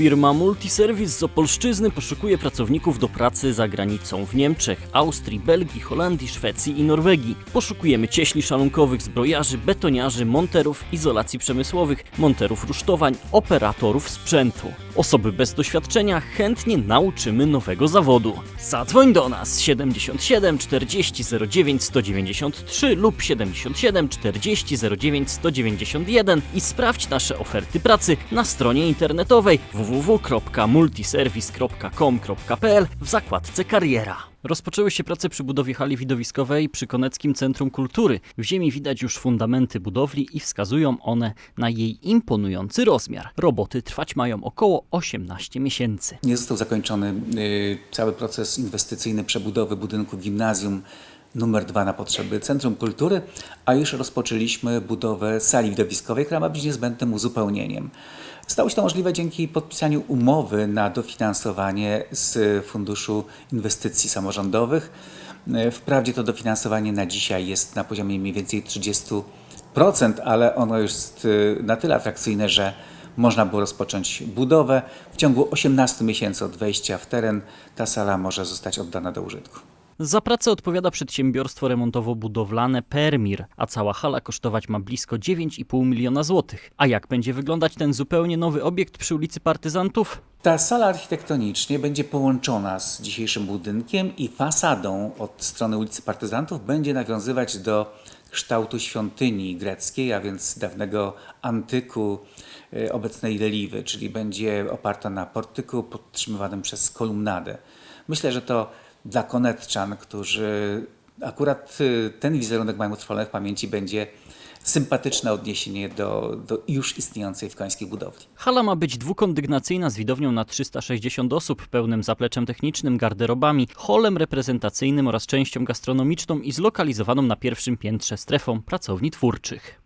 Firma Multiservice z Opolszczyzny poszukuje pracowników do pracy za granicą w Niemczech, Austrii, Belgii, Holandii, Szwecji i Norwegii. Poszukujemy cieśli szalunkowych, zbrojarzy, betoniarzy, monterów izolacji przemysłowych, monterów rusztowań, operatorów sprzętu. Osoby bez doświadczenia chętnie nauczymy nowego zawodu. Zadzwoń do nas 77 40 09 193 lub 77 40 09 191 i sprawdź nasze oferty pracy na stronie internetowej www.multiservice.com.pl w zakładce kariera. Rozpoczęły się prace przy budowie hali widowiskowej przy Koneckim Centrum Kultury. W ziemi widać już fundamenty budowli i wskazują one na jej imponujący rozmiar. Roboty trwać mają około 18 miesięcy. Nie został zakończony y, cały proces inwestycyjny przebudowy budynku gimnazjum numer 2 na potrzeby Centrum Kultury, a już rozpoczęliśmy budowę sali widowiskowej, która ma być niezbędnym uzupełnieniem. Stało się to możliwe dzięki podpisaniu umowy na dofinansowanie z Funduszu Inwestycji Samorządowych. Wprawdzie to dofinansowanie na dzisiaj jest na poziomie mniej więcej 30%, ale ono jest y, na tyle atrakcyjne, że można było rozpocząć budowę. W ciągu 18 miesięcy od wejścia w teren ta sala może zostać oddana do użytku. Za pracę odpowiada przedsiębiorstwo remontowo-budowlane Permir, a cała hala kosztować ma blisko 9,5 miliona złotych. A jak będzie wyglądać ten zupełnie nowy obiekt przy ulicy Partyzantów? Ta sala architektonicznie będzie połączona z dzisiejszym budynkiem i fasadą od strony ulicy Partyzantów będzie nawiązywać do kształtu świątyni greckiej, a więc dawnego antyku y, obecnej Leliwy, czyli będzie oparta na portyku podtrzymywanym przez kolumnadę. Myślę, że to dla konetczan, którzy akurat y, ten wizerunek mają utrwalony w pamięci, będzie sympatyczne odniesienie do, do już istniejącej w Końskiej budowli. Hala ma być dwukondygnacyjna z widownią na 360 osób, pełnym zapleczem technicznym, garderobami, holem reprezentacyjnym oraz częścią gastronomiczną i zlokalizowaną na pierwszym piętrze strefą pracowni twórczych.